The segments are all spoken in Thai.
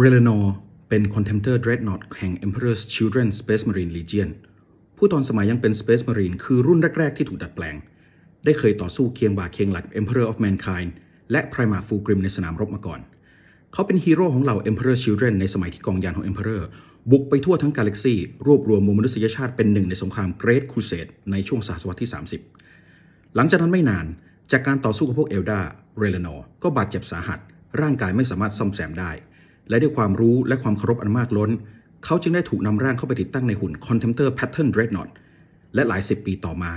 เรเลนอร์เป็น Contemptor Dreadnought แห่ง Emperor's Children Space Marine Legion ผู้ตอนสมัยยังเป็น Space Marine คือรุ่นแรก ๆ ที่ถูกดัดแปลง ได้เคยต่อสู้เคียงบ่าเคียงไหลกับ Emperor of Mankind และ Primarch Fulgrim ในสนามรบมาก่อน เขาเป็นฮีโร่ของเหล่า Emperor's Children ในสมัยที่กองยานของ Emperor บุกไปทั่วทั้งกาแล็กซีรวบรวมมวลมนุษยชาติเป็นหนึ่งในสงคราม Great Crusade ในช่วงศตวรรษที่ 30 หลังจากนั้นไม่นานจากการต่อสู้กับพวกเอลดาเรเลนอร์ก็บาดเจ็บสาหัส ร่างกายไม่สามารถซ่อมแซมได้ และด้วยความรู้และความเคารพอันมากล้น เขาจึงได้ถูกนำร่างเข้าไปติดตั้งในหุ่น Contemptor Pattern Dreadnought และหลายสิบปีต่อมา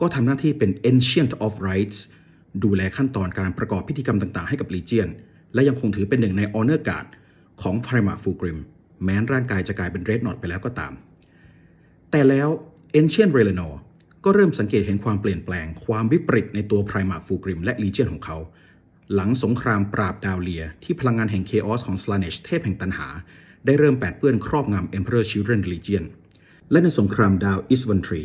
ก็ทำหน้าที่เป็น Ancient of Rites ดูแลขั้นตอนการประกอบพิธีกรรมต่างๆให้กับ Legion และยังคงถือเป็นหนึ่งใน Honor Guard ของ Primarch Fulgrim แม้ร่างกายจะกลายเป็น Dreadnought ไปแล้วก็ตาม แต่แล้ว Ancient r e l e n o r ก็เริ่มสังเกตเห็นความเปลี่ยนแปลง ความวิปริตในตัว Primarch Fulgrim และ Legion ของเขา หลังสงครามปราบดาวเลีย ที่พลังงานแห่ง Chaos ของ Slanesh เทพแห่งตันหา ได้เริ่มแปดเปื้อนครอบงำ Emperor Children Legion และในสงครามดาว Isventry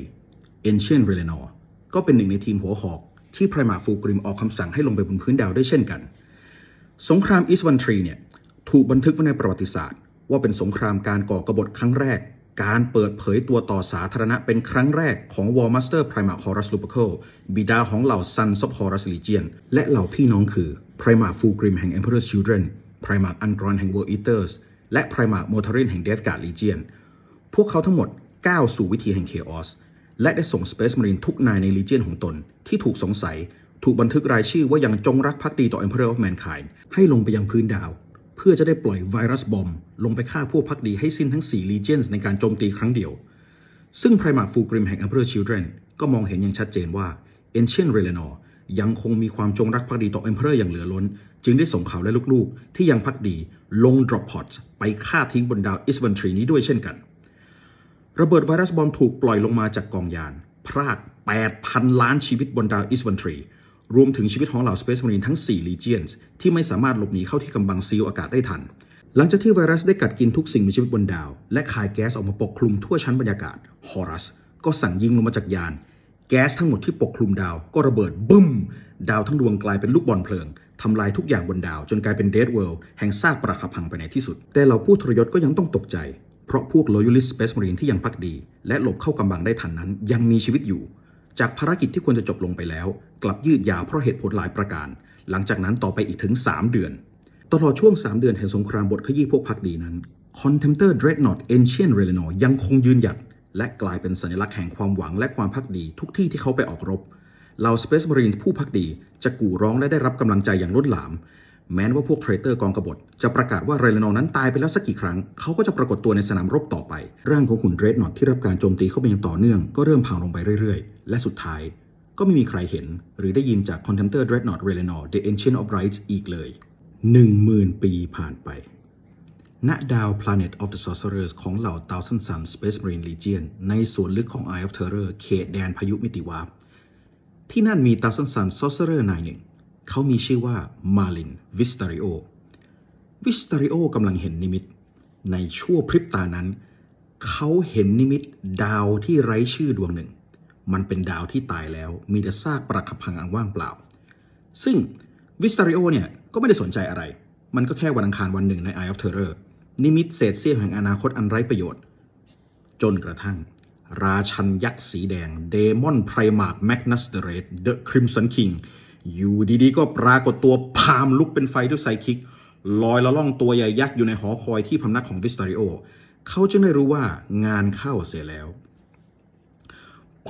Ancient r e l e n o r ก็เป็นหนึ่งในทีมหัวหอก ที่ Primarch Fulgrim ออกคำสั่งให้ลงไปบนพื้นดาวได้วยเช่นกัน สงคราม East One Tree เนี่ยถูกบันทึกไว้ในประวัติศาสตร์ ว่าเป็นสงครามการก่อกบฏครั้งแรก การเปิดเผยตัวต่อสาธารณะเป็นครั้งแรกของ War Master Primarch Horus Lupercal บิดาของเหล่า Sons of Horus Legion และเหล่าพี่น้องคือ Primarch Fulgrim แห่ง Emperor's Children Primarch Angron แห่ง World Eaters และ Primarch Mortarin แห่ง Death Guard Legion พวกเขาทั้งหมดก้าวสู่วิธีแห่ง Chaos และได้ส่ง Space Marine ทุกนายใน Legion ของตน ที่ถูกสงสัย ถูกบันทึกรายชื่อว่ายังจงรักภักดีต่อ Emperor of Mankind ให้ลงไปยังพื้นดาว เพื่อจะได้ปล่อยไวรัสบอม ลงไปฆ่าพวกพักดีให้สิ้นทั้ง 4 Legions ในการโจมตีครั้งเดียว ซึ่ง Primarch Fulgrim แห่ง Emperor Children ก็มองเห็นอย่างชัดเจนว่า Ancient r e l e n o r ยังคงมีความจงรักภักดีต่อ Emperor อย่างเหลือล้น จึงได้ส่งเขาและลูกๆ ที่ยังพักดีลง Drop Pods ไปฆ่าทิ้งบนดาว Isventry นี้ด้วยเช่นกัน ระเบิดไวรัสบอมถูกปล่อยลงมาจากกองยาน พราก 8,000 ล้านชีวิตบนดาว Isventry ร รวมถึงชีวิตของเหล่า Space Marine ทั้ง 4 Legions ที่ไม่สามารถหลบหนีเข้าที่กำบังซีลอากาศได้ทัน หลังจากที่ไวรัสได้กัดกินทุกสิ่งมีชีวิตบนดาว และคายแก๊สออกมาปกคลุมทั่วชั้นบรรยากาศฮอรัสก็สั่งยิงลงมาจากยาน แก๊สทั้งหมดที่ปกคลุมดาวก็ระเบิดบึ้ม ดาวทั้งดวงกลายเป็นลูกบอลเพลิงทำลายทุกอย่างบนดาว จนกลายเป็นเดดเวิลด์แห่งซากปรักหักพังไปในที่สุด แต่เหล่าผู้ทรยศก็ยังต้องตกใจ เพราะพวก Loyalist Space Marine ที่ยังพักดี และหลบเข้ากำบังได้ทันนั้น ยังมีชีวิตอยู่ จากภารกิจที่ควรจะจบลงไปแล้ว กลับยืดยาวเพราะเหตุผลหลายประการ หลังจากนั้นต่อไปอีกถึง 3 เดือน ตลอดช่วง 3 เดือนแห่งสงครามบทขยี้พวกพักดีนั้น Contemptor Dreadnought Ancient r e l e n o r ยังคงยืนหยัด และกลายเป็นสัญลักษณ์แห่งความหวังและความพักดีทุกที่ที่เขาไปออกรบเหล่า Space Marines ผู้พักดีจะกู่ร้องและได้รับกำลังใจอย่างล้นหลาม แม้ว่าพวกเทรเตอร์กองกบฏจะประกาศว่าเรเลนอนั้นตายไปแล้วสักกี่ครั้ง เขาก็จะปรากฏตัวในสนามรบต่อไป ร่างของหุ่นเดรดนอตที่รับการโจมตีเข้าไปอย่างต่อเนื่องก็เริ่มพังลงไปเรื่อยๆ และสุดท้าย ก็ไม่มีใครเห็น หรือได้ยินจาก Contemptor Dreadnought r e l e n o r The Ancient of Rites อีกเลย 10,000 ปีผ่านไปณดาว Planet of the Sorcerers ของเหล่า Thousand Sun Space Marine Legion ในส่วนลึกของ Eye of Terror เขตแดนพายุมิติวาปที่นั่นมี Thousand Sun Sorcerer นายหนึ่ง เขามีชื่อว่า Marlin Vistario Vistario กำลังเห็นนิมิต ในชั่วพริบตานั้น เขาเห็นนิมิตดาวที่ไร้ชื่อดวงหนึ่ง มันเป็นดาวที่ตายแล้วมีแต่ซากปรักหักพังอันว่างเปล่า ซึ่ง Vistario เนี่ยก็ไม่ได้สนใจอะไร มันก็แค่วันอังคารวันหนึ่งใน Eye of Terror นิมิตเศษเสี้ยวแห่งอนาคตอันไร้ประโยชน์ จนกระทั่ง ราชันยักษ์สีแดงเดมอนไพรมาร์กแมกนัสเดเรตเดอะคริมสันคิง อยู่ดีๆ ก็ปรากฏตัวพามลุกเป็นไฟด้วยไซคิก ลอยละล่องตัวใหญ่ยักษ์อยู่ในหอคอยที่พำนักของวิสตาริโอ เขาจึงได้รู้ว่างานเข้าเสียแล้ว ไป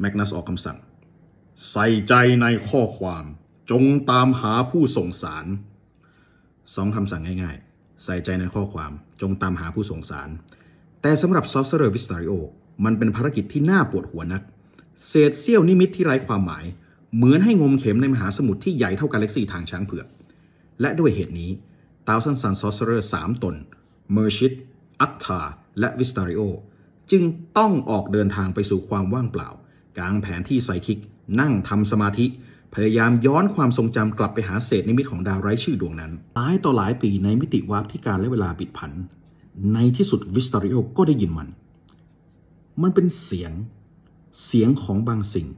แมกนัสออกคำสั่ง ใส่ใจในข้อความ จงตามหาผู้ส่งสารสองคำสั่งง่ายๆ ใส่ใจในข้อความจงตามหาผู้ส่งสาร แต่สำหรับ Sorcerer Vistario มันเป็นภารกิจที่น่าปวดหัวนัก เศษเสี้ยวนิมิตที่ไร้ความหมาย เหมือนให้งมเข็มในมหาสมุทรที่ใหญ่เท่ากาแล็กซีทางช้างเผือก และด้วยเหตุนี้ Thousand Sun Sorcerer 3ตน m e r s h i t a c t a และ Vistario จึงต้องออกเดินทางไปสู่ความว่างเปล่า กลางแผนที่ไซคิก นั่งทำสมาธิ พยายามย้อนความทรงจำกลับไปหาเศษนิมิตของดาวไร้ชื่อดวงนั้น หลายต่อหลายปีในมิติวาร์ปที่การและเวลาบิดผัน ในที่สุดวิสตาริโอก็ได้ยินมัน มันเป็นเสียง เสียงของบางสิ่ง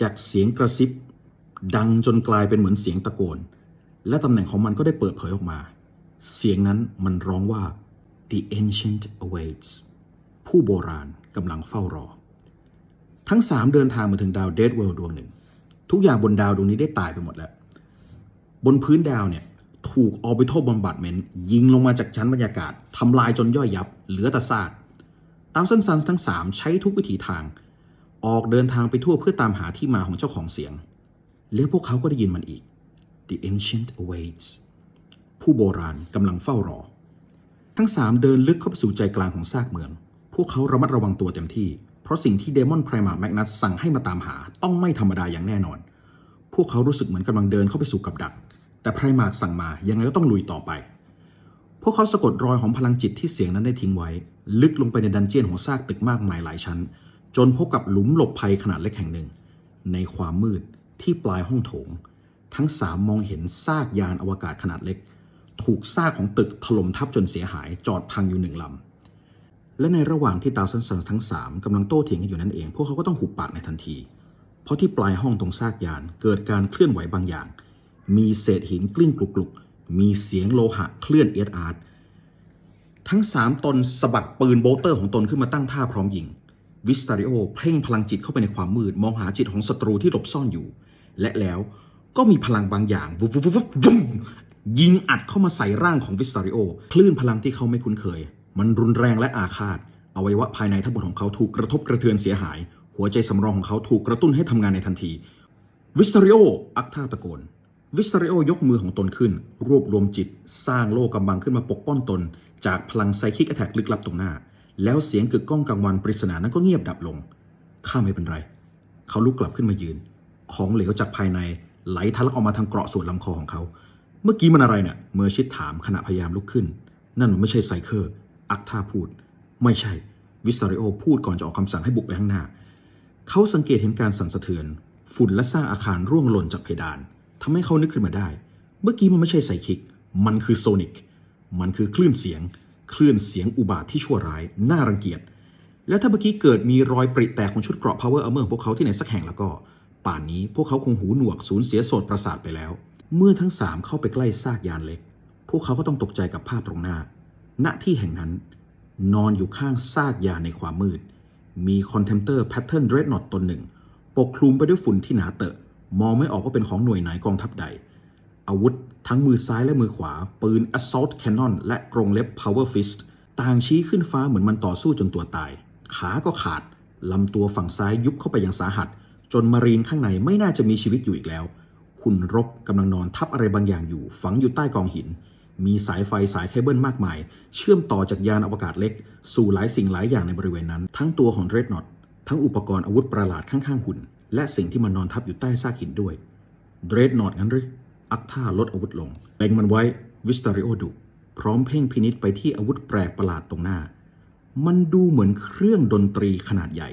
จากเสียงกระซิบ ดังจนกลายเป็นเหมือนเสียงตะโกน และตำแหน่งของมันก็ได้เปิดเผยออกมา เสียงนั้นมันร้องว่า the ancient awaits ผู้โบราณกำลังเฝ้ารอ ทั้งสามเดินทางมาถึงดาวเดดเวิลด์ดวงหนึ่ง ทุกอย่างบนดาวดวงนี้ได้ตายไปหมดแล้ว บนพื้นดาวเนี่ยถูก orbital bombardment ยิงลงมาจากชั้นบรรยากาศทำลายจนย่อยยับ เหลือแต่ซากตามซันซันทั้งสามใช้ทุกวิถีทาง ออกเดินทางไปทั่วเพื่อตามหาที่มาของเจ้าของเสียง แล้วพวกเขาก็ได้ยินมันอีก The ancient awaits ผู้โบราณกำลังเฝ้ารอ ทั้งสามเดินลึกเข้าไปสู่ใจกลางของซากเมือง พวกเขาระมัดระวังตัวเต็มที่ เพราะสิ่งที่เดมอนไพรมาแมกนัสสั่งให้มาตามหาต้องไม่ธรรมดาอย่างแน่นอน พวกเขารู้สึกเหมือนกำลังเดินเข้าไปสู่กับดัก แต่ไพรมาสั่งมายังไงก็ต้องลุยต่อไป พวกเขาสะกดรอยของพลังจิตที่เสียงนั้นได้ทิ้งไว้ ลึกลงไปในดันเจียนของซากตึกมากมายหลายชั้น จนพบกับหลุมหลบภัยขนาดเล็กแห่งหนึ่ง ในความมืดที่ปลายห้องโถง ทั้งสามมองเห็นซากยานอวกาศขนาดเล็ก ถูกซากของตึกถล่มทับจนเสียหายจอดพังอยู่หนึ่งลำ และในระหว่างที่ดาวซันซันทั้งสามกำลังโต้เถียงกันอยู่นั่นเอง พวกเขาก็ต้องหุบปากในทันที เพราะที่ปลายห้องตรงซากยานเกิดการเคลื่อนไหวบางอย่าง มีเศษหินกลิ้งกลุกๆ มีเสียงโลหะเคลื่อนเอียดอาร์ตทั้งสามตนสะบัดปืนโบลเตอร์ของตนขึ้นมาตั้งท่าพร้อมยิง วิสตาริโอเพ่งพลังจิตเข้าไปในความมืด มองหาจิตของศัตรูที่หลบซ่อนอยู่ และแล้วก็มีพลังบางอย่างวุบวุบวุบวุบยุ่งยิงอัดเข้ามาใส่ร่างของวิสตาริโอ คลื่นพลังที่เขาไม่คุ้นเคย มันรุนแรงและอาฆาตอวัยวะภายในทั้งหมดของเขาถูกกระทบกระเทือนเสียหาย หัวใจสำรองของเขาถูกกระตุ้นให้ทำงานในทันที วิสตาริโอ อักท่าตะโกน วิสตาริโอยกมือของตนขึ้น รวบรวมจิต สร้างโล่กำบังขึ้นมาปกป้องตน จากพลังไซคิกแอทแทกลึกลับตรงหน้า แล้วเสียงกึกก้องกังวานปริศนานั้นก็เงียบดับลง ข้าไม่เป็นไร เขาลุกกลับขึ้นมายืน ของเหลวจากภายในไหลทะลักออกมาทางเกราะส่วนลำคอของเขา เมื่อกี้มันอะไรเนี่ยเมอร์ชิดถามขณะพยายามลุกขึ้น นั่นมันไม่ใช่ไซเคอร์ อักท่าพูด ไม่ใช่ วิสตาริโอพูดก่อนจะออกคำสั่งให้บุกไปข้างหน้า เขาสังเกตเห็นการสั่นสะเทือน ฝุ่นและสร้างอาคารร่วงหล่นจากเพดานทำให้เขานึกขึ้นมาได้ เมื่อกี้มันไม่ใช่ไซคิก มันคือโซนิก มันคือคลื่นเสียง คลื่นเสียงอุบาทที่ชั่วร้าย น่ารังเกียจ แล้วถ้าเมื่อกี้เกิดมีรอยปริแตกของชุดเกราะ Power Armor ของพวกเขาที่ไหนสักแห่งแล้วก็ ป่านนี้พวกเขาคงหูหนวกสูญเสียโสตประสาทไปแล้ว เมื่อทั้งสามเข้าไปใกล้ซากยานเล็ก พวกเขาก็ต้องตกใจกับภาพตรงหน้า ณที่แห่งนั้น นอนอยู่ข้างซากยานในความมืด มีคอนเทมเตอร์แพทเทิร์นเรดนอตตนหนึ่ง ปกคลุมไปด้วยฝุ่นที่หนาเตอะ มองไม่ออกว่าเป็นของหน่วยไหนกองทัพใด อาวุธ ทั้งมือซ้ายและมือขวา ปืน Assault Cannon และกรงเล็บ Power Fist ต่างชี้ขึ้นฟ้าเหมือนมันต่อสู้จนตัวตาย ขาก็ขาด ลำตัวฝั่งซ้ายยุบเข้าไปอย่างสาหัส จนมารีนข้างในไม่น่าจะมีชีวิตอยู่อีกแล้วหุ่นรบกำลังนอนทับอะไรบางอย่างอยู่ ฝังอยู่ใต้กองหิน มีสายไฟสายเคเบิลมากมาย เชื่อมต่อจากยานอวกาศเล็ก สู่หลายสิ่งหลายอย่างในบริเวณนั้น ทั้งตัวของเรดนอตทั้งอุปกรณ์อาวุธประหลาดข้างๆหุ่น และสิ่งที่มันนอนทับอยู่ใต้ซากหินด้วยเดรดนอตงั้นหรือ อักท่าลดอาวุธลงเล็งมันไว้วิสตาริโอดุ พร้อมเพ่งพินิษไปที่อาวุธแปลกประหลาดตรงหน้า มันดูเหมือนเครื่องดนตรีขนาดใหญ่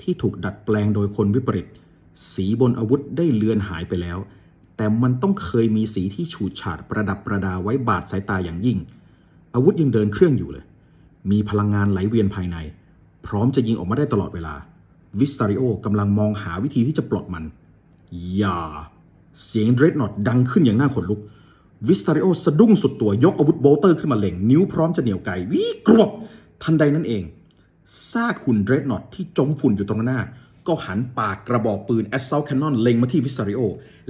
ที่ถูกดัดแปลงโดยคนวิปริต สีบนอาวุธได้เลือนหายไปแล้ว แต่มันต้องเคยมีสีที่ฉูดฉาดประดับประดาไว้บาดสายตาอย่างยิ่ง อาวุธยังเดินเครื่องอยู่เลย มีพลังงานไหลเวียนภายใน พร้อมจะยิงออกมาได้ตลอดเวลาวิสตาริโอกำลังมองหาวิธีที่จะปลดมัน อย่า เสียงเดรดนอตดังขึ้นอย่างน่าขนลุก วิสตาริโอสะดุ้งสุดตัวยกอาวุธโบลเตอร์ขึ้นมาเล็ง นิ้วพร้อมจะเหนี่ยวไกวิกรบทันใดนั้นเองซากหุ่นเดรดนอตที่จมฝุ่นอยู่ตรงหน้า ก็หันปากกระบอกปืน Assault Cannon เล็งมาที่วิสตาริโอ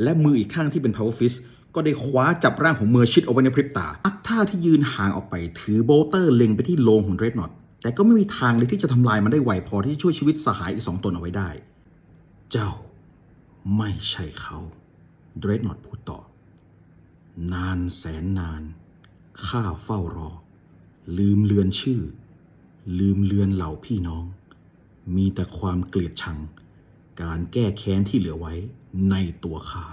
และมืออีกข้างที่เป็น Power Fist ก็ได้คว้าจับร่างของเมอร์ชิดเอาไว้ในพริบตา อักท่าที่ยืนห่างออกไปถือโบลเตอร์เล็งไปที่โลงของเดรดนอตแต่ก็ไม่มีทางเลยที่จะทำลายมันได้ไวพอที่จะช่วยชีวิตสหายอีกสองตนเอาไว้ได้ เจ้าไม่ใช่เขา เดรดนอตพูดต่อ นานแสนนาน ข้าเฝ้ารอ ลืมเลือนชื่อ ลืมเลือนเหล่าพี่น้อง มีแต่ความเกลียดชัง การแก้แค้นที่เหลือไว้ในตัวข้า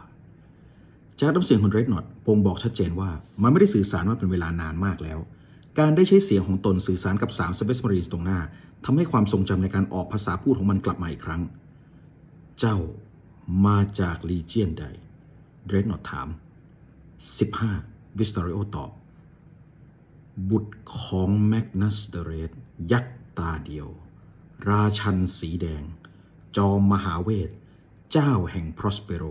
จากน้ำเสียงของเดรดนอตบ่งบอกชัดเจนว่า มันไม่ได้สื่อสารมาเป็นเวลานานมากแล้ว การได้ใช้เสียงของตนสื่อสารกับสามสเปซมารีนตรงหน้าทำให้ความทรงจำในการออกภาษาพูดของมันกลับมาอีกครั้ง เจ้ามาจากลีเจียนใด เดรดนอตถาม 15 วิสตาริโอตอบ บุตรของแมกนัสเดเรสยักษ์ตาเดียว ราชันสีแดง จอมมหาเวท เจ้าแห่งพรอสเปโร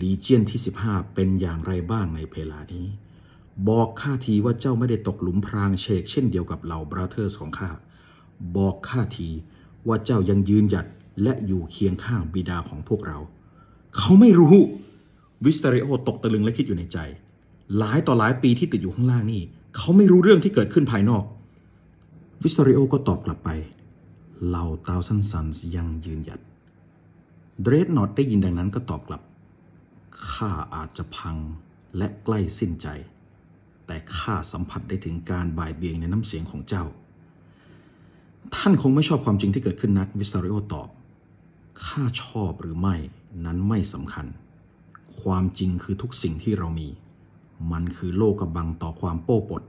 ลีเจียนที่ 15 เป็นอย่างไรบ้างในเพลานี้ บอกข้าทีว่าเจ้าไม่ได้ตกหลุมพรางเชกเช่นเดียวกับเหล่าบราเธอร์สของข้า บอกข้าทีว่าเจ้ายังยืนหยัดและอยู่เคียงข้างบิดาของพวกเรา เขาไม่รู้ วิสเตอริโอตกตะลึงและคิดอยู่ในใจ หลายต่อหลายปีที่ติดอยู่ข้างล่างนี่ เขาไม่รู้เรื่องที่เกิดขึ้นภายนอก วิสเตอริโอก็ตอบกลับไปเหล่าตาวซันซันส์ยังยืนหยัด เดรดนอตได้ยินดังนั้นก็ตอบกลับ ข้าอาจจะพังและใกล้สิ้นใจ แต่ข้าสัมผัสได้ถึงการบ่ายเบียงในน้ำเสียงของเจ้า ท่านคงไม่ชอบความจริงที่เกิดขึ้นนัก วิสตาริโอตอบ ข้าชอบหรือไม่นั้นไม่สำคัญ ความจริงคือทุกสิ่งที่เรามี มันคือโลกกบังต่อความโป้ปด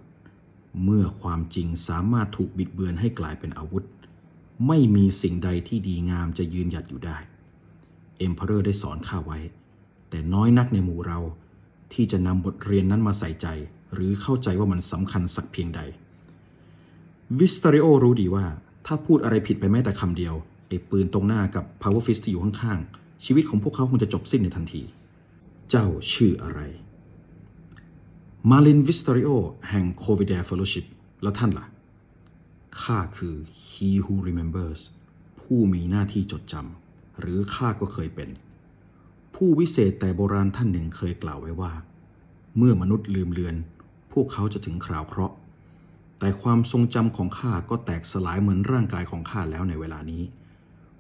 เมื่อความจริงสามารถถูกบิดเบือนให้กลายเป็นอาวุธ ไม่มีสิ่งใดที่ดีงามจะยืนหยัดอยู่ได้ เอ็มเพอเรอร์ได้สอนข้าไว้ แต่น้อยนักในหมู่เราที่จะนำบทเรียนนั้นมาใส่ใจ หรือเข้าใจว่ามันสำคัญสักเพียงใด วิสตาริโอรู้ดีว่า ถ้าพูดอะไรผิดไปแม้แต่คำเดียวไอ้ปืนตรงหน้ากับ Power Fist ที่อยู่ข้างๆชีวิตของพวกเขาคงจะจบสิ้นในทันที เจ้าชื่ออะไร มาลินวิสตาริโอแห่งโควิด a Fellowship แล้วท่านล่ะ ข้าคือ He Who Remembers ผู้มีหน้าที่จดจำ หรือข้าก็เคยเป็น ผู้วิเศษแต่โบราณท่านหนึ่งเคยกล่าวไว้ว่า เมื่อมนุษย์ลืมเลือน พวกเขาจะถึงคราวเคราะห์ แต่ความทรงจำของข้าก็แตกสลายเหมือนร่างกายของข้าแล้วในเวลานี้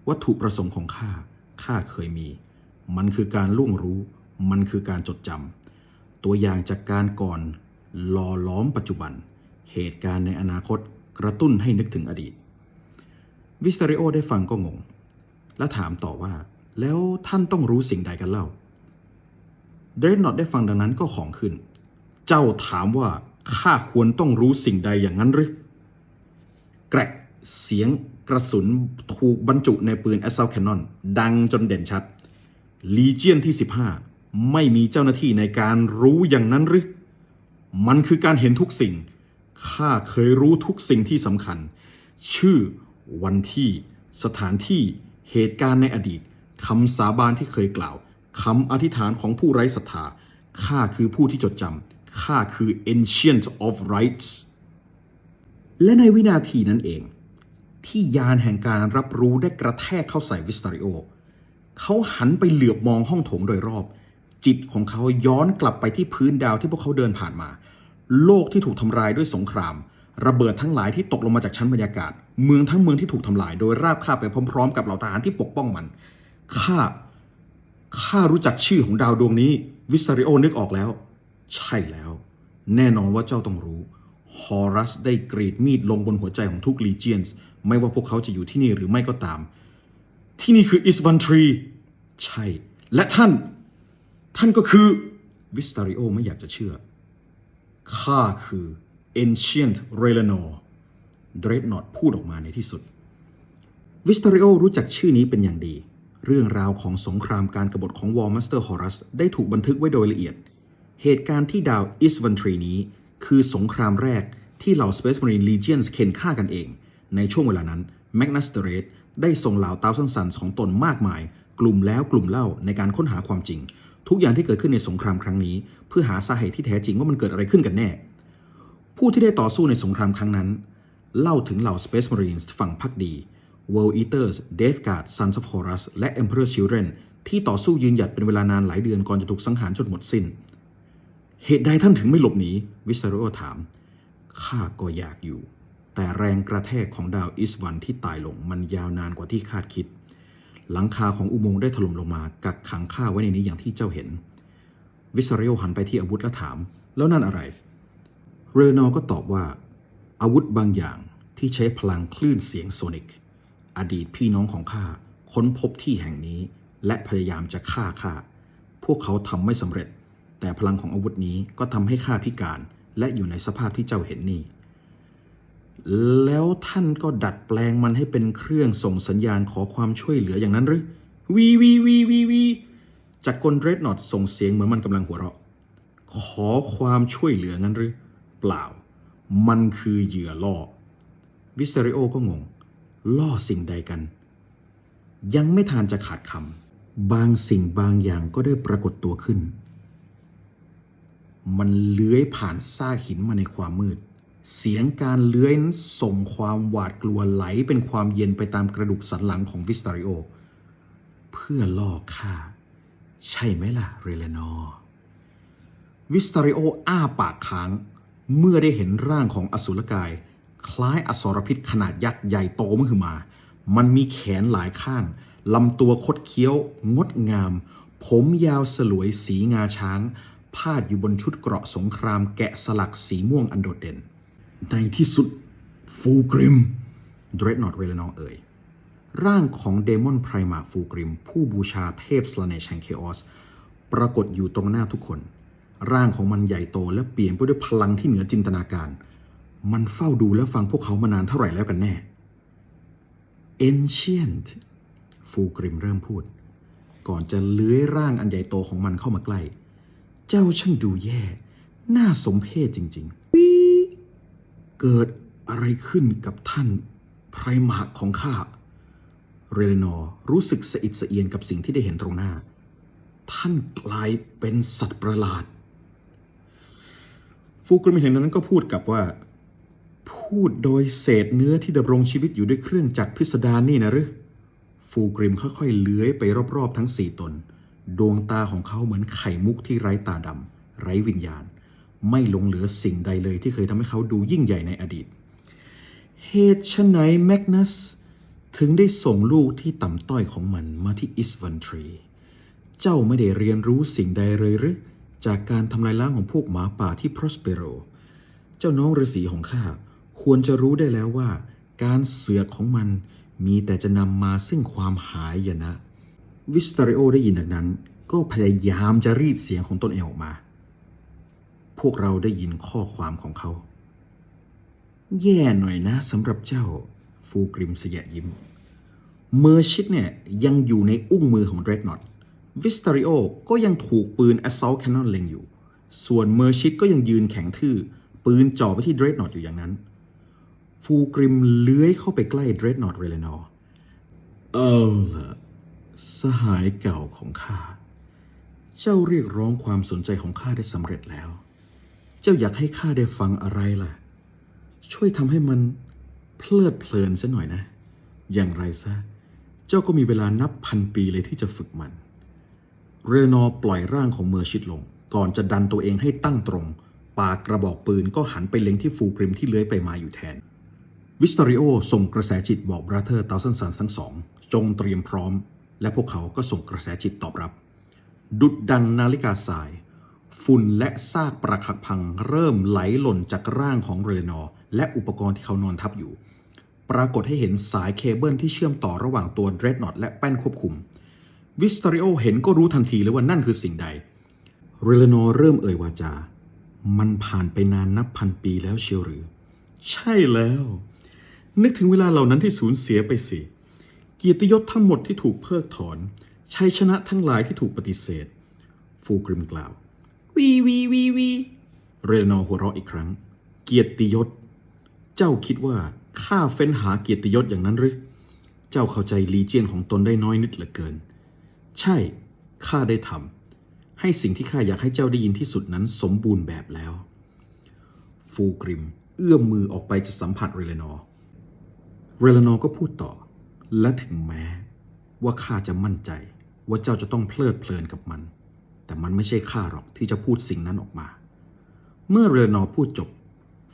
วัตถุประสงค์ของข้า ข้าเคยมี มันคือการล่วงรู้ มันคือการจดจำตัวอย่างจากการก่อนหล่อล้อมปัจจุบัน เหตุการณ์ในอนาคตกระตุ้นให้นึกถึงอดีต วิสตาริโอได้ฟังก็งง และถามต่อว่า แล้วท่านต้องรู้สิ่งใดกันเล่า เดรนนอตได้ฟังดังนั้นก็ของขึ้น เจ้าถามว่าข้าควรต้องรู้สิ่งใดอย่างนั้นหรือแกรกเสียงกระสุนถูกบรรจุในปืน a s s a u l t Cannon ดังจนเด่นชัด ลีเจียนที่ 15 ไม่มีเจ้าหน้าที่ในการรู้อย่างนั้นหรือ มันคือการเห็นทุกสิ่ง ข้าเคยรู้ทุกสิ่งที่สำคัญ ชื่อ วันที่ สถานที่ เหตุการณ์ในอดีต คำสาบานที่เคยกล่าว คำอธิษฐานของผู้ไร้ศรัทธา ข้าคือผู้ที่จดจำ ข้าคือ ancient of rights และในวินาทีนั้นเอง ที่ยานแห่งการรับรู้ได้กระแทกเข้าใส่วิสตาริโอ เขาหันไปเหลือบมองห้องโถงโดยรอบ จิตของเขาย้อนกลับไปที่พื้นดาวที่พวกเขาเดินผ่านมา โลกที่ถูกทำลายด้วยสงคราม ระเบิดทั้งหลายที่ตกลงมาจากชั้นบรรยากาศ เมืองทั้งเมืองที่ถูกทำลาย โดยราบคาบไปพร้อมๆ กับเหล่าทหารที่ปกป้องมันข้าข้ารู้จักชื่อของดาวดวงนี้ วิสตาริโอนึกออกแล้ว ใช่แล้ว แน่นอนว่าเจ้าต้องรู้ฮอรัสได้กรีดมีดลงบนหัวใจของทุกลีเจียนส์ไม่ว่าพวกเขาจะอยู่ที่นี่หรือไม่ก็ตาม ที่นี่คืออิสบันทรี ใช่ และท่าน ท่านก็คือวิสตาริโอไม่อยากจะเชื่อ ข้าคือ Ancient r e l a n o r เดรดนอตพูดออกมาในที่สุด วิสตาริโอรู้จักชื่อนี้เป็นอย่างดี เรื่องราวของสงครามการกรบฏของวอร์มัสเตอร์ฮอรัสได้ถูกบันทึกไว้โดยละเอียด เหตุการณ์ที่ดาวอิสวันทรีนี้ คือสงครามแรกที่เหล่า Space Marine Legions เข็นฆ่ากันเอง ในช่วงเวลานั้นแมกนัสเตเรสได้ส่งเหล่าตาวซันซันของตนมากมาย กลุ่มแล้วกลุ่มเล่าในการค้นหาความจริง ทุกอย่างที่เกิดขึ้นในสงครามครั้งนี้ เพื่อหาสาเหตุที่แท้จริงว่ามันเกิดอะไรขึ้นกันแน่ ผู้ที่ได้ต่อสู้ในสงครามครั้งนั้น เล่าถึงเหล่า Space Marines ฝั่งพักดี World Eaters Death Guard Sons of Horus และ Emperor Children ที่ต่อสู้ยืนหยัดเป็นเวลานานหลายเดือนก่อนจะถูกสังหารจนหมดสิ้น เหตุใดท่านถึงไม่หลบหนี วิสารโอถาม ข้าก็อยากอยู่ แต่แรงกระแทกของดาวอิสวันที่ตายลงมันยาวนานกว่าที่คาดคิด หลังคาของอุโมงค์ได้ถล่มลงมากักขังข้าไว้ในนี้อย่างที่เจ้าเห็น วิสาริโอหันไปที่อาวุธและถาม แล้วนั่นอะไร เรโนอก็ตอบว่า อาวุธบางอย่างที่ใช้พลังคลื่นเสียงโซนิก อดีตพี่น้องของข้าค้นพบที่แห่งนี้ และพยายามจะฆ่าข้าพวกเขาทำไม่สำเร็จ แต่พลังของอาวุธนี้ก็ทำให้ข้าพิการ และอยู่ในสภาพที่เจ้าเห็นนี่ แล้วท่านก็ดัดแปลงมันให้เป็นเครื่องส่งสัญญาณขอความช่วยเหลืออย่างนั้นหรือวีวีวีวีวีจากกลเรดนอตส่งเสียงเหมือนมันกำลังหัวเราะ ขอความช่วยเหลืองั้นหรือ เปล่า มันคือเหยื่อล่อ วิสเริโอก็งง ล่อสิ่งใดกัน ยังไม่ทานจะขาดคำบางสิ่งบางอย่างก็ได้ปรากฏตัวขึ้น มันเลื้อยผ่านซากหินมาในความมืด เสียงการเลื้อยนั้นส่งความหวาดกลัวไหลเป็นความเย็นไปตามกระดูกสันหลังของวิสตาริโอ เพื่อล่อข้าใช่ไหมล่ะ เรเลนอร์วิสตาริโออ้าปากค้าง เมื่อได้เห็นร่างของอสุรกาย คล้ายอสรพิษขนาดยักษ์ใหญ่โตมหึมา มันมีแขนหลายข้างลำตัวคดเคี้ยว งดงาม ผมยาวสลวยสีงาช้าง พาดอยู่บนชุดเกราะสงครามแกะสลักสีม่วงอันโดดเด่น ในที่สุดฟูกริมเดรดนอตเรเลนองเอ่ย ร่างของเดมอนไพรมาฟูกริม ผู้บูชาเทพสลาเนชแห่งเคออส ปรากฏอยู่ตรงหน้าทุกคน ร่างของมันใหญ่โตและเปลี่ยนไปด้วยพลังที่เหนือจินตนาการ มันเฝ้าดูและฟังพวกเขามานานเท่าไหร่แล้วกันแน่ Ancient ฟูกริมเริ่มพูด ก่อนจะเลื้อยร่างอันใหญ่โตของมันเข้ามาใกล้ เจ้าช่างดูแย่ น่าสมเพชจริง ๆ เกิดอะไรขึ้นกับท่านไพรมาร์ของข้า เรเลนอร์รู้สึกสะอิดสะเอียนกับสิ่งที่ได้เห็นตรงหน้า ท่านกลายเป็นสัตว์ประหลาด ฟูกริมเห็นนั้นก็พูดกับว่า พูดโดยเศษเนื้อที่ดำรงชีวิตอยู่ด้วยเครื่องจักรพิสดารนี่นะหรือฟูกริมค่อยๆเลื้อยไปรอบๆ ทั้งสี่ตน ดวงตาของเขาเหมือนไข่มุกที่ไร้ตาดำไร้วิญญาณ ไม่หลงเหลือสิ่งใดเลยที่เคยทำให้เขาดูยิ่งใหญ่ในอดีต เหตุไฉนแมกนัสถึงได้ส่งลูกที่ต่ำต้อยของมันมาที่อิสวันทรี เจ้าไม่ได้เรียนรู้สิ่งใดเลยหรือจากการทำลายล้างของพวกหมาป่าที่พรอสเปโร เจ้าน้องฤาษีของข้าควรจะรู้ได้แล้วว่า การเสือกของมันมีแต่จะนำมาซึ่งความหายนะ วิสตาริโอได้ยินดังนั้น ก็พยายามจะรีดเสียงของตนเองออกมา พวกเราได้ยินข้อความของเขา แย่หน่อยนะสำหรับเจ้า ฟูกริมเสยะยิ้ม เมอร์ชิดเนี่ยยังอยู่ในอุ้งมือของเดรดนอตวิสตาริโอก็ยังถูกปืน Assault Cannon เล็งอยู่ ส่วนเมอร์ชิดก็ยังยืนแข็งทื่อ ปืนจ่อไปที่เดรดนอตอยู่อย่างนั้น ฟูกริมเลื้อยเข้าไปใกล้เดรดนอตเรเลนอร์เอาล่ะสหายเก่าของข้า เจ้าเรียกร้องความสนใจของข้าได้สำเร็จแล้ว เจ้าอยากให้ข้าได้ฟังอะไรล่ะ ช่วยทำให้มันเพลิดเพลินซะหน่อยนะ อย่างไรซะ เจ้าก็มีเวลานับพันปีเลยที่จะฝึกมัน เรโนอปล่อยร่างของเมอร์ชิดลง ก่อนจะดันตัวเองให้ตั้งตรง ปากกระบอกปืนก็หันไปเล็งที่ฟูกริมที่เลื้อยไปมาอยู่แทน วิสตอริโอส่งกระแสจิตบอกบราเธอร์ตาสันสันทั้งสอง จงเตรียมพร้อม และพวกเขาก็ส่งกระแสจิตตอบรับ ดุดดังนาฬิกาสาย ฝุ่นและซากปรักหักพังเริ่มไหลหล่นจากร่างของเรนอและอุปกรณ์ที่เขานอนทับอยู่ ปรากฏให้เห็นสายเคเบิลที่เชื่อมต่อระหว่างตัวเดรดนอตและแป้นควบคุม วิสตอริโอเห็นก็รู้ทันทีเลยว่านั่นคือสิ่งใด เรเลนอเริ่มเอ่ยวาจา มันผ่านไปนานนับพันปีแล้วเชียวหรือ ใช่แล้ว นึกถึงเวลาเหล่านั้นที่สูญเสียไปสิเกียรติยศทั้งหมดที่ถูกเพิกถอนชัยชนะทั้งหลายที่ถูกปฏิเสธ ฟูกริมกล่าว วีวีวีวีเรนอหัวเราะอีกครั้ง เกียรติยศ เจ้าคิดว่าข้าเฟ้นหาเกียรติยศอย่างนั้นหรือ เจ้าเข้าใจลีเจียนของตนได้น้อยนิดเหลือเกิน ใช่ ข้าได้ทำให้สิ่งที่ข้าอยากให้เจ้าได้ยินที่สุดนั้นสมบูรณ์แบบแล้ว ฟูกริม เอื้อมมือออกไปจะสัมผัสเรเลนอร์เรเลนอร์ก็พูดต่อ และถึงแม้ว่าข้าจะมั่นใจว่าเจ้าจะต้องเพลิดเพลินกับมัน แต่มันไม่ใช่ข้าหรอกที่จะพูดสิ่งนั้นออกมา เมื่อเรเนอร์พูดจบ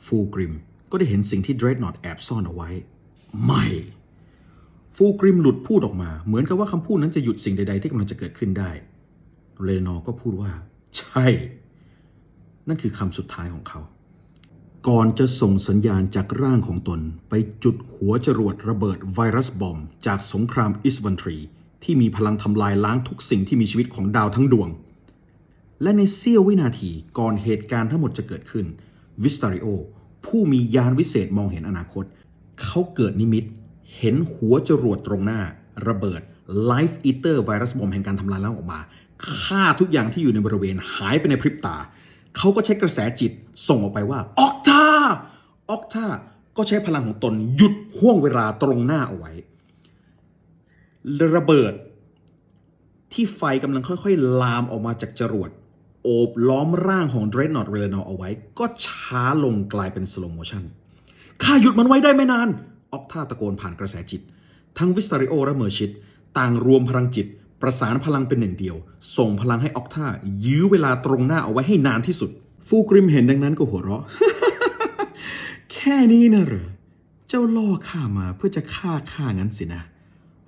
ฟูกริมก็ได้เห็นสิ่งที่เดรดนอตแอบซ่อนเอาไว้ ไม่ ฟูกริมหลุดพูดออกมา เหมือนกับว่าคำพูดนั้นจะหยุดสิ่งใด ๆ ที่กำลังจะเกิดขึ้นได้ เรเนอร์ก็พูดว่า ใช่ นั่นคือคำสุดท้ายของเขา ก่อนจะส่งสัญญาณจากร่างของตน ไปจุดหัวจรวดระเบิดไวรัสบอม จากสงครามอิสวันทรี ที่มีพลังทำลายล้างทุกสิ่งที่มีชีวิตของดาวทั้งดวง และในเสี้ยววินาทีก่อนเหตุการณ์ทั้งหมดจะเกิดขึ้น วิสตาริโอ ผู้มียานวิเศษมองเห็นอนาคต เขาเกิดนิมิต เห็นหัวจรวดตรงหน้า ระเบิด Life Eater ไวรัสบอมแห่งการทำลายล้างออกมาฆ่าทุกอย่างที่อยู่ในบริเวณหายไปในพริบตา เขาก็ใช้กระแสจิตส่งออกไปว่าออกตาออกตาก็ใช้พลังของตนหยุดห่วงเวลาตรงหน้าเอาไว้ ระเบิดที่ไฟกำลังค่อย ๆ ลามออกมาจากจรวด โอบล้อมร่างของ Dreadnought r e l e n o r เอาไว้ ก็ช้าลงกลายเป็นสโลโมชันข้าหยุดมันไว้ได้ไม่นาน ออกท่าตะโกนผ่านกระแสจิต ทั้งวิสตาริโอและเมอร์ชิต ต่างรวมพลังจิต ประสานพลังเป็นหนึ่งเดียว ส่งพลังให้ออกท่ายื้อเวลาตรงหน้าเอาไว้ให้นานที่สุด ฟูกริมเห็นดังนั้นก็หัวเราะ แค่นี้นะเหรอ เจ้าล่อข้ามาเพื่อจะฆ่าข้างั้นสินะ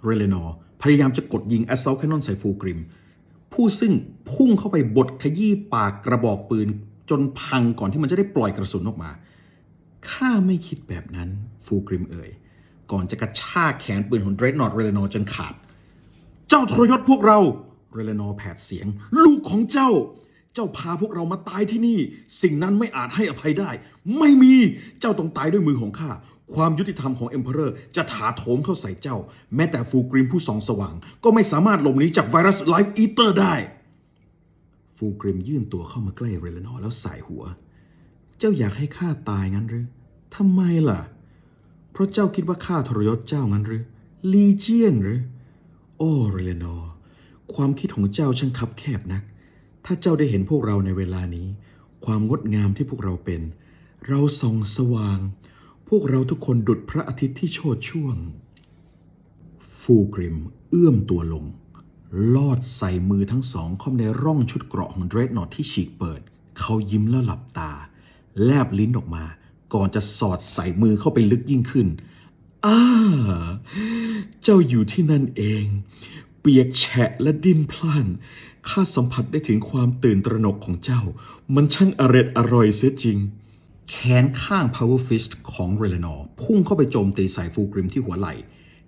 เรเลนอร์พยายามจะกดยิง a s s a u l t Cannon ใส่ฟูกริม ผู้ซึ่งพุ่งเข้าไปบดขยี้ปากกระบอกปืน จนพังก่อนที่มันจะได้ปล่อยกระสุนออกมา ข้าไม่คิดแบบนั้น ฟูกริมเอ่ย ก่อนจะกระชากแขนปืนของเดรดนอตเรเลนอร์จนขาด เจ้าทรยศพวกเรา เรเลนอร์แผดเสียง ลูกของเจ้า เจ้าพาพวกเรามาตายที่นี่ สิ่งนั้นไม่อาจให้อภัยได้ ไม่มี เจ้าต้องตายด้วยมือของข้า ความยุติธรรมของเอ็มเพอเรอร์จะถาโถมเข้าใส่เจ้า แม้แต่ฟูกริมผู้ส่องสว่าง ก็ไม่สามารถหลบหนีจากไวรัสไลฟ์อีเตอร์ได้ ฟูกริมยื่นตัวเข้ามาใกล้เรเลนอร์แล้วสายหัว เจ้าอยากให้ข้าตายงั้นหรือทำไมล่ะ เพราะเจ้าคิดว่าข้าทรยศเจ้างั้นหรือลีเจียนหรือ โอ้เรเลนอร์ความคิดของเจ้าช่างคับแคบนัก ถ้าเจ้าได้เห็นพวกเราในเวลานี้ ความงดงามที่พวกเราเป็น เราส่องสว่าง พวกเราทุกคนดุจพระอาทิตย์ที่โชดช่วง ฟูกริมเอื้อมตัวลง ลอดใส่มือทั้งสองเข้าในร่องชุดเกราะของเดรดนอตที่ฉีกเปิด เขายิ้มแล้วหลับตา แลบลิ้นออกมา ก่อนจะสอดใส่มือเข้าไปลึกยิ่งขึ้นอ้าเจ้าอยู่ที่นั่นเอง เปียกแฉะและดิ้นพล่านข้าสัมผัสได้ถึงความตื่นตระหนกของเจ้า มันช่างอร็ดอร่อยเสียจริง แขนข้าง Power Fist ของเรเลนอร์พุ่งเข้าไปโจมตีใส่ฟูกริมที่หัวไหล่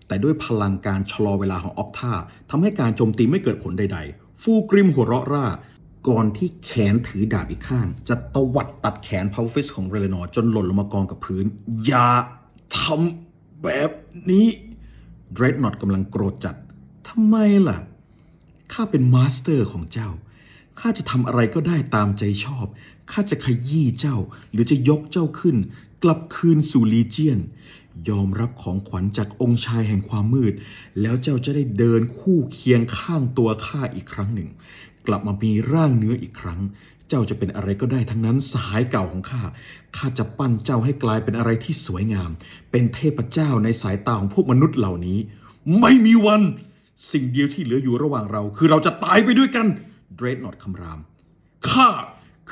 แต่ด้วยพลังการชะลอเวลาของออกท่าทำให้การโจมตีไม่เกิดผลใดๆ ฟูกริมหัวเราะร่า ก่อนที่แขนถือดาบอีกข้าง จะตวัดตัดแขน Power Fist ของเรเลนอร์จนหล่นลงมากองกับพื้น อย่าทำแบบนี้เดรดนอตกำลังโกรธจัดทำไมล่ะ ข้าเป็นมาสเตอร์ของเจ้า ข้าจะทำอะไรก็ได้ตามใจชอบ ข้าจะขยี้เจ้า หรือจะยกเจ้าขึ้น กลับคืนสู่ลีเจียน ยอมรับของขวัญจากองค์ชายแห่งความมืด แล้วเจ้าจะได้เดินคู่เคียงข้างตัวข้าอีกครั้งหนึ่ง กลับมามีร่างเนื้ออีกครั้ง เจ้าจะเป็นอะไรก็ได้ทั้งนั้นสหายเก่าของข้าข้าจะปั้นเจ้าให้กลายเป็นอะไรที่สวยงาม เป็นเทพเจ้าในสายตาของพวกมนุษย์เหล่านี้ ไม่มีวัน สิ่งเดียวที่เหลืออยู่ระหว่างเรา คือเราจะตายไปด้วยกันเดรดนอตคำรามข้า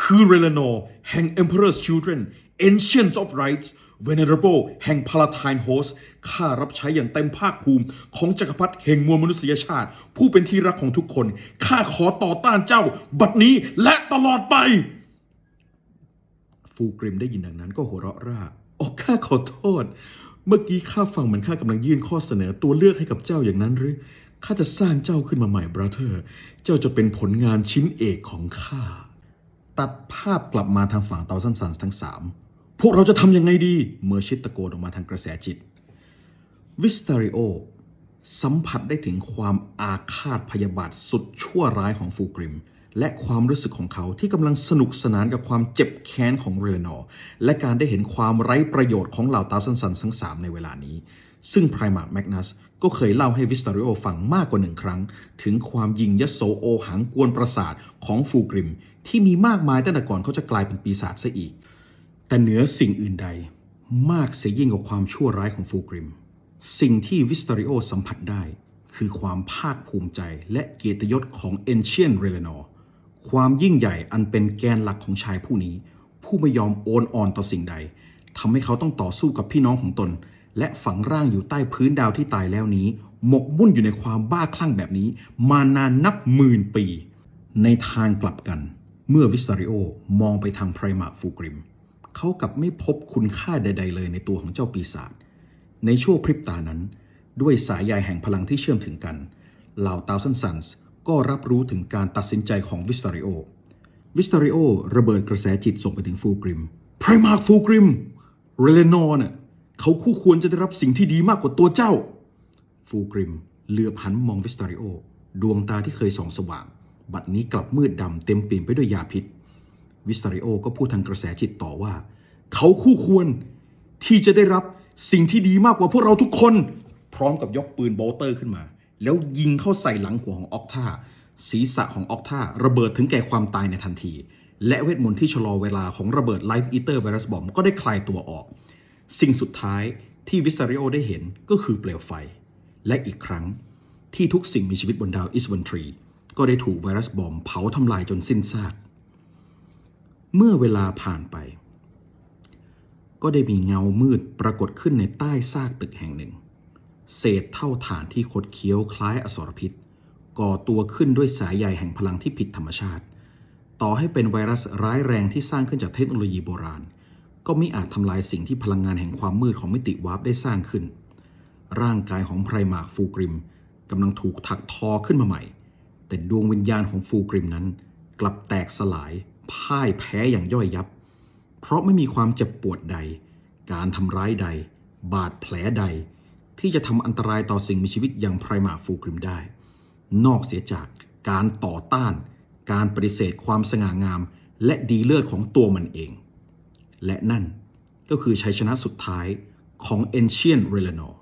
คือเรเลนอร์แห่ง Emperor's Children Ancients of Rights Venerable แห่ง Palatine Host ข้ารับใช้อย่างเต็มภาคภูมิ ของจักรพรรดิแห่งมวลมนุษยชาติ ผู้เป็นที่รักของทุกคน ข้าขอต่อต้านเจ้า บัดนี้และตลอดไป ฟูกริมได้ยินดังนั้นก็หัวเราะร่าโอ้ข้าขอโทษ เมื่อกี้ข้าฟังเหมือนข้ากำลังยื่นข้อเสนอตัวเลือกให้กับเจ้าอย่างนั้นหรือข้าจะสร้างเจ้าขึ้นมาใหม่บราเธอร์ เจ้าจะเป็นผลงานชิ้นเอกของข้า ตัดภาพกลับมาทางฝั่งเตาสันสันทั้งสามพวกเราจะทำยังไงดี เมอร์ชิตตะโกนออกมาทางกระแสจิต วิสตาริโอ สัมผัสได้ถึงความอาฆาตพยาบาทสุดชั่วร้ายของฟูกริม และความรู้สึกของเขาที่กำลังสนุกสนานกับความเจ็บแค้นของเรนอร์และการได้เห็นความไร้ประโยชน์ของเหล่าตาสันสันทั้งสามในเวลานี้ ซึ่งไพรมา t แมกนัส ก็เคยเล่าให้วิสตาริโอฟังมากกว่าหนึ่งครั้ง ถึงความยิงยโสโอหังกวนประสาทของฟูกริม ที่มีมากมายตั้งแต่ก่อนเขาจะกลายเป็นปีศาจซะอีก แต่เหนือสิ่งอื่นใด มากเสียยิ่งกว่าความชั่วร้ายของฟูกริม สิ่งที่วิสตาริโอสัมผัสได้ คือความภาคภูมิใจและเกียรติยศของเอนเชียนเรเลนอร์ความยิ่งใหญ่อันเป็นแกนหลักของชายผู้นี้ ผู้ไม่ยอมโอนอ่อนต่อสิ่งใดทำให้เขาต้องต่อสู้กับพี่น้องของตน และฝังร่างอยู่ใต้พื้นดาวที่ตายแล้วนี้ หมกมุ่นอยู่ในความบ้าคลั่งแบบนี้ มานานนับหมื่นปี ในทางกลับกัน เมื่อวิสตาริโอมองไปทางไพรมาฟูกริม เขากลับไม่พบคุณค่าใด ๆ เลยในตัวของเจ้าปีศาจในช่วงพริบตานั้น ด้วยสายใยแห่งพลังที่เชื่อมถึงกันเหล่าตาวซันซันส์ก็รับรู้ถึงการตัดสินใจของวิสตาริโอ วิสตาริโอระเบิดกระแสจิตส่งไปถึงฟูกริมไพรมาฟูกริมเรเลนอร์น่ะ เขาคู่ควรจะได้รับสิ่งที่ดีมากกว่าตัวเจ้า ฟูกริมเหลือบหันมองวิสตาริโอ ดวงตาที่เคยส่องสว่าง บัดนี้กลับมืดดำเต็มเปี่ยมไปด้วยยาพิษ วิสตาริโอก็พูดทางกระแสจิตต่อว่า เขาคู่ควรที่จะได้รับสิ่งที่ดีมากกว่าพวกเราทุกคน พร้อมกับยกปืนโบลเตอร์ขึ้นมา แล้วยิงเข้าใส่หลังหัวของออกท่าศีรษะของออกท่าระเบิดถึงแก่ความตายในทันที และเวทมนต์ที่ชะลอเวลาของระเบิดไลฟ์อีเตอร์ไวรัสบอมก็ได้คลายตัวออก สิ่งสุดท้ายที่วิสซาริโอได้เห็นก็คือเปลวไฟ และอีกครั้งที่ทุกสิ่งมีชีวิตบนดาวอิสวันทรีก็ได้ถูกไวรัสบอมเผาทำลายจนสิ้นซาก เมื่อเวลาผ่านไป ก็ได้มีเงามืดปรากฏขึ้นในใต้ซากตึกแห่งหนึ่ง เศษเท่าฐานที่คดเคี้ยวคล้ายอสรพิษ ก่อตัวขึ้นด้วยสายใยแห่งพลังที่ผิดธรรมชาติ ต่อให้เป็นไวรัสร้ายแรงที่สร้างขึ้นจากเทคโนโลยีโบราณ ก็ไม่อาจทำลายสิ่งที่พลังงานแห่งความมืดของมิติวาร์ปได้สร้างขึ้น ร่างกายของไพรมาร์คฟูกริมกำลังถูกถักทอขึ้นมาใหม่ แต่ดวงวิญญาณของฟูกริมนั้น กลับแตกสลายพ่ายแพ้อย่างย่อยยับ เพราะไม่มีความเจ็บปวดใด การทำร้ายใด บาดแผลใด ที่จะทำอันตรายต่อสิ่งมีชีวิตอย่างไพรมาฟูกริมได้ นอกเสียจากการต่อต้าน การปฏิเสธความสง่างาม และดีเลิศของตัวมันเอง และนั่นก็คือชัยชนะสุดท้ายของ Ancient r e l a n o r